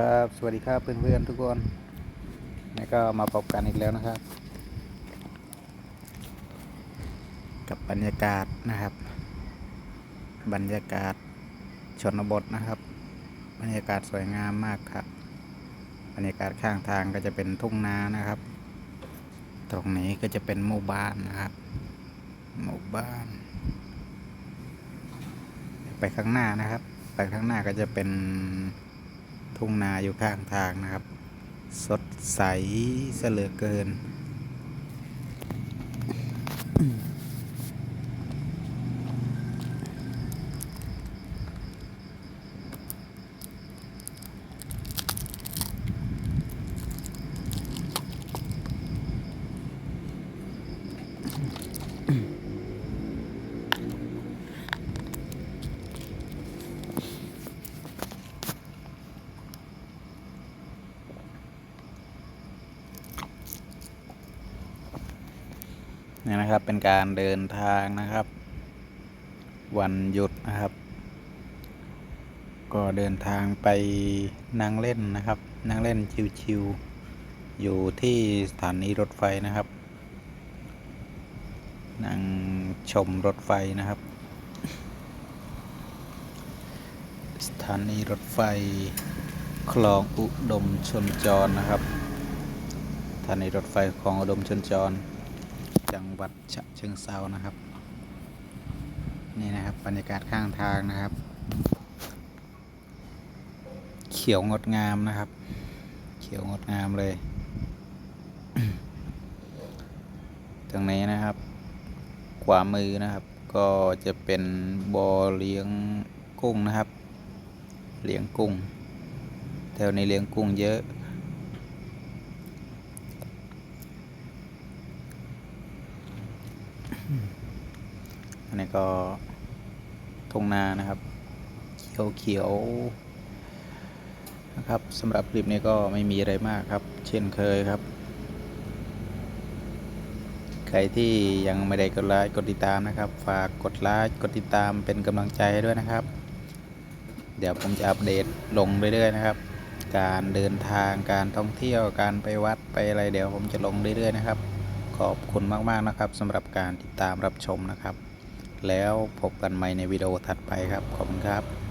ครับสวัสดีครับเพื่อนๆทุกคนนี่ก็มาพบกันอีกแล้วนะครับ กับบรรยากาศนะครับ บรรยากาศชนบทนะครับ บรรยากาศสวยงามมากครับ บรรยากาศข้างทางก็จะเป็นทุ่งนานะครับ ตรงนี้ก็จะเป็นหมู่บ้านนะครับหมู่บ้าน ไปข้างหน้านะครับ ไปข้างหน้าก็จะเป็น ทุ่งนาอยู่ข้างทางนะครับ สดใสเสลือเกิน นี่นะครับเป็นการเดินทางนะครับ วันหยุดนะครับ ก็เดินทางไปนั่งเล่นนะครับ นั่งเล่นชิวๆอยู่ที่สถานีรถไฟนะครับ นั่งชมรถไฟนะครับ สถานีรถไฟคลองอุดมชนจรนะครับสถานีรถไฟคลองอุดมชนจร จังหวัดฉะเชิงเซานะครับ นี่นะครับบรรยากาศข้างทางนะครับ เขียวงดงามนะครับ เขียวงดงามเลยตรงนี้นะครับ ขวามือนะครับ ก็จะเป็นบ่อเลี้ยงกุ้งนะครับ เลี้ยงกุ้งแถวนี้เลี้ยงกุ้งเยอะ อันนี้ก็ทงนานะครับ เขียวเขียวนะครับสำหรับคลิปนี้ก็ไม่มีอะไรมากครับ เช่นเคยครับ ใครที่ยังไม่ได้กดไลค์กดติดตามนะครับ ฝากกดไลค์กดติดตามเป็นกำลังใจให้ด้วยนะครับ เดี๋ยวผมจะอัปเดตลงเรื่อยๆนะครับ การเดินทางการท่องเที่ยวการไปวัดไปอะไรเดี๋ยวผมจะลงเรื่อยๆนะครับ ขอบคุณมาก ๆ นะครับสำหรับการติดตามรับชมนะครับ แล้วพบกันใหม่ในวิดีโอถัดไปครับ ขอบคุณครับ